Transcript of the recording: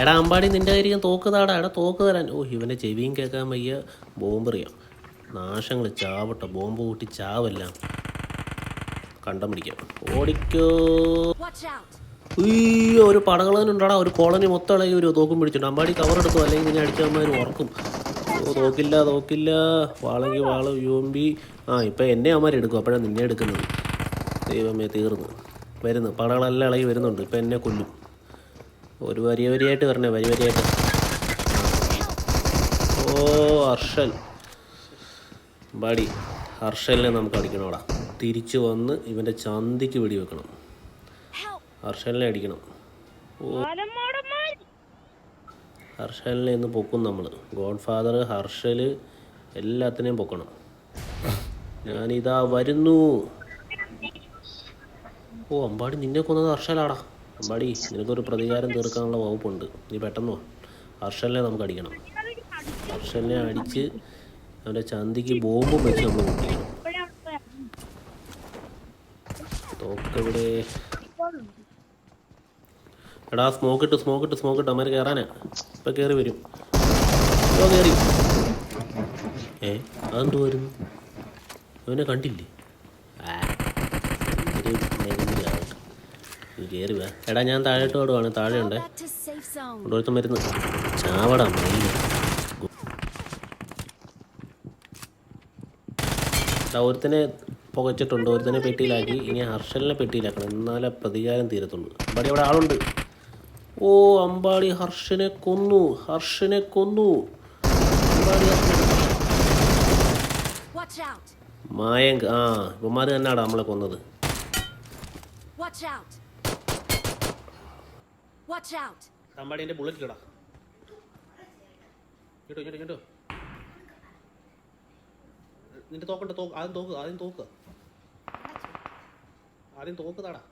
എടാ അമ്പാടി നിന്റെ കാര്യം തോക്ക് താടാ. എടാ തോക്ക് തരാൻ. ഓ ഇവന്റെ ചെവിയും കേൾക്കാൻ വയ്യ. ബോംബെറിയാം നാശങ്ങൾ ചാവട്ടെ. ബോംബ് കൂട്ടി ചാവെല്ലാം. കണ്ടം പിടിക്കാം. ഓടിക്കോ. അയ്യോ ഒരു പടകളനുണ്ടാടാ ഒരു കോളനി മൊത്തം ഇളകി ഒരു തോക്കും പിടിച്ചിട്ട്. അമ്പാടി കവർ എടുത്തു അല്ലെങ്കിൽ നിന്നെ അടിച്ചവന്മാർ ഉറക്കും. ഓ തോക്കില്ല തോക്കില്ല. വാളെങ്കിൽ വാള യോമ്പി ആ ഇപ്പം എന്നെ അവന്മാർ എടുക്കും. അപ്പോഴാണ് നിന്നെ എടുക്കുന്നത്. ദൈവമേ തീർന്നു. വരുന്നു. പടകളെല്ലാം ഇളകി വരുന്നുണ്ട്. ഇപ്പം എന്നെ കൊല്ലും. ഒരു വരി വരിയായിട്ട് വരണേ വരി വരിയായിട്ട്. ഓ ഹർഷൻ ബാടി ഹർഷലിനെ നമുക്ക് അടിക്കണോടാ തിരിച്ചു വന്ന് ഇവന്റെ ചന്തിക്ക് വെടി വെക്കണം ഹർഷലിനെ അടിക്കണം. ഓ. ഹർഷലിനെ ഇന്ന് പൊക്കും നമ്മൾ ഗോഡ് ഫാദർ ഹർഷൽ എല്ലാത്തിനെയും പൊക്കണം. ഞാനിതാ വരുന്നു. ഓ അമ്പാടി നിന്നെ കൊന്നത് ഹർഷലാടാ. അമ്പാടി നിനക്കൊരു പ്രതികാരം തീർക്കാനുള്ള വകുപ്പുണ്ട്. നീ പെട്ടെന്ന് ഹർഷലിനെ നമുക്ക് അടിക്കണം. ഹർഷലിനെ അടിച്ച് അവന്റെ ചന്തിക്ക് ബോംബും വെച്ച് നമ്മൾ പൊട്ടിക്കണം. തോക്കെവിടെ? എടാ സ്മോക്ക് ഇട്ട് സ്മോക്ക് ഇട്ട് സ്മോക്ക് ഇട്ട്. അമ്മ കയറാനാ ഇപ്പം കയറി വരും. ഓ കയറി ഏ അതെന്തോ വരുന്നു അവനെ കണ്ടില്ലേ. നീ കയറി വാ. എടാ ഞാൻ താഴോട്ട് ഓടുവാണ്. താഴെയുണ്ട്. Fall മരുന്ന്. ചാവടാ മയിൽ ഒരുത്തനെ പുകച്ചിട്ടുണ്ട്. ഒരുത്തനെ പെട്ടിയിലാക്കി. ഇനി ഹർഷലിനെ പെട്ടിയിലാക്കണം. എന്നാലേ പ്രതികാരം തീരത്തുള്ളൂ. അമ്പാടി അവിടെ ആളുണ്ട്. ഓ അമ്പാടി ഹർഷനെ കൊന്നു. ഹർഷനെ കൊന്നു. അമ്പാടി! മായങ്ക് ആ ഇവന്മാർ തന്നെയാടാ നമ്മളെ കൊന്നത്. Watch out! Watch out! Ambadi bullet ഇടാ കേട്ടോ കേട്ടോ കേട്ടോ നിന്റെ തോക്കുണ്ട് തോക്ക്. ആദ്യം തോക്ക് ആദ്യം തോക്ക്. ആദ്യം തോക്ക് താടാ.